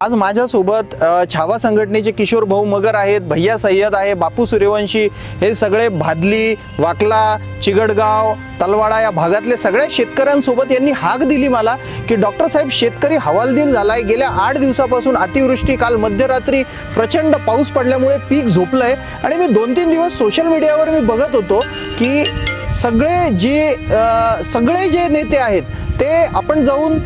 आज माझ्यासोबत छावा संघटनेचे किशोर भाऊ मगर आहेत भैया सय्यद आहे बापू सूर्यवंशी हे सगळे भादली वाकला चिगडगाव तलवाडा या भागातले सगळ्या शेतकऱ्यांसोबत यांनी हाक दिली मला की डॉक्टर साहेब शेतकरी हवालदिल झालाय. गेल्या आठ दिवसापासून अतिवृष्टी काल मध्यरात्री प्रचंड पाऊस पडल्यामुळे पीक झोपलं आहे आणि मी दोन तीन दिवस सोशल मीडियावर मी बघत होतो की सगळे जे सगळे जे नेते आहेत ते आपण जाऊन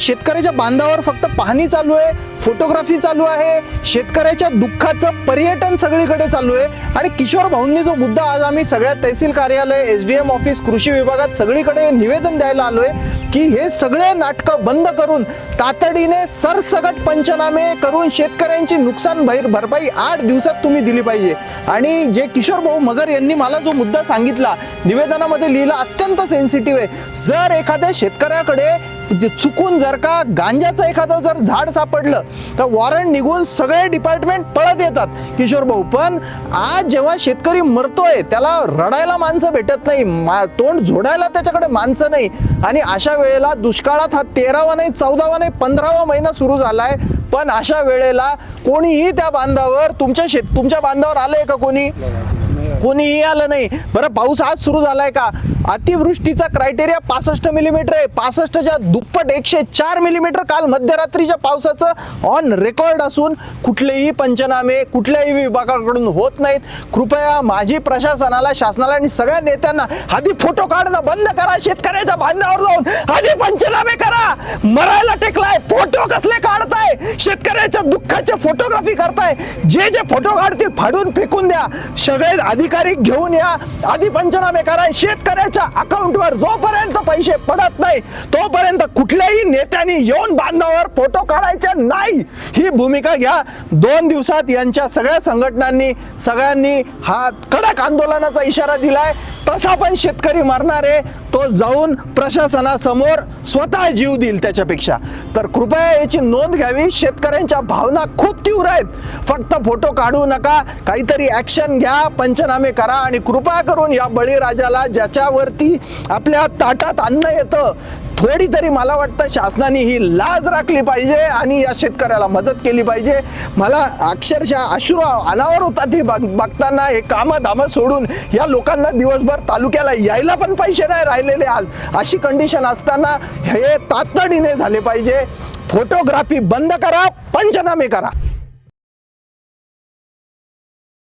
शेतकऱ्याच्या बांधावर फक्त पाहणी चालू आहे फोटोग्राफी चालू आहे शेतकऱ्याच्या दुःखाचं पर्यटन सगळीकडे चालू आहे. आणि किशोर भाऊंनी जो मुद्दा आज आम्ही सगळ्या तहसील कार्यालय एस डी एम ऑफिस कृषी विभागात सगळीकडे निवेदन द्यायला आलोय की हे सगळे नाटकं बंद करून तातडीने सरसगट पंचनामे करून शेतकऱ्यांची नुकसान भैर भरपाई आठ दिवसात तुम्ही दिली पाहिजे. आणि जे किशोर भाऊ मगर यांनी मला जो मुद्दा सांगितला निवेदनामध्ये लिहिला अत्यंत सेन्सिटिव्ह आहे. जर एखाद्या शेतकऱ्याकडे जे चुकून जर का गांजाचं एखादं जर झाड सापडलं तर वॉरंट निघून सगळे डिपार्टमेंट पळत येतात. किशोर भाऊ पण आज जेव्हा शेतकरी मरतोय त्याला रडायला माणसं भेटत नाही. मा- तोंड झोडायला त्याच्याकडे माणसं नाही. आणि अशा वेळेला दुष्काळात हा तेरावा नाही चौदावा नाही पंधरावा महिना सुरू झालाय. पण अशा वेळेला कोणीही त्या बांधावर तुमच्या शेत तुमच्या बांधावर आलंय का कोणी? कोणीही आलं नाही. बरं पाऊस आज सुरू झालाय का? अतिवृष्टीचा क्रायटेरिया पासष्ट मिलीमीटर आहे. पासष्टच्या दुप्पट एकशे चार मिलीमीटर काल मध्यरात्रीच्या पावसाचं ऑन रेकॉर्ड असून कुठलेही पंचनामे कुठल्याही विभागाकडून होत नाहीत. कृपया माझी प्रशासनाला शासनाला आणि सगळ्या नेत्यांना आधी फोटो काढणं बंद करा. शेतकऱ्याच्या बांधावर जाऊन आधी पंचनामे करा. मरायला टेकलाय. फोटो कसले काढताय? शेतकऱ्याच्या दुःखाचे फोटोग्राफी करताय. जे जे फोटो काढतील फाडून फेकून द्या. सगळे अधिकारी घेऊन या. आधी पंचनामे करा शेतकऱ्याच्या अकाउंटवर जोपर्यंत पैसे पडत नाही तोपर्यंत कुठल्याही नेत्यांनी येऊन बांधावर फोटो काढायचे नाही. ही भूमिका घ्या. दोन दिवसात यांच्या सगळ्या संघटनांनी सगळ्यांनी हा कडक आंदोलनाचा इशारा दिलाय. तसा पण शेतकरी मरणार आहे. तो जाऊन प्रशासनासमोर स्वतः जीव देईल त्याच्यापेक्षा. तर कृपया याची नोंद घ्यावी. शेतकऱ्यांच्या भावना खूप तीव्र आहेत. फक्त फोटो काढू नका. काहीतरी ऍक्शन घ्या. पंचनामे करा आणि कृपा करून या बळीराजाला ज्याच्यावरती आपल्या ताटात अन्न येतं थोडी तरी मला वाटतं शासनाने ही लाज राखली पाहिजे आणि या शेतकऱ्याला मदत केली पाहिजे. मला अक्षरशः अश्रू अनावर होतात हे बघताना हे कामं धामं सोडून या लोकांना दिवसभर तालुक्याला यायला पण पैसे नाही राहिलेले आज. अशी कंडिशन असताना हे तातडीने झाले पाहिजे. फोटोग्राफी बंद करा पंचनामे करा.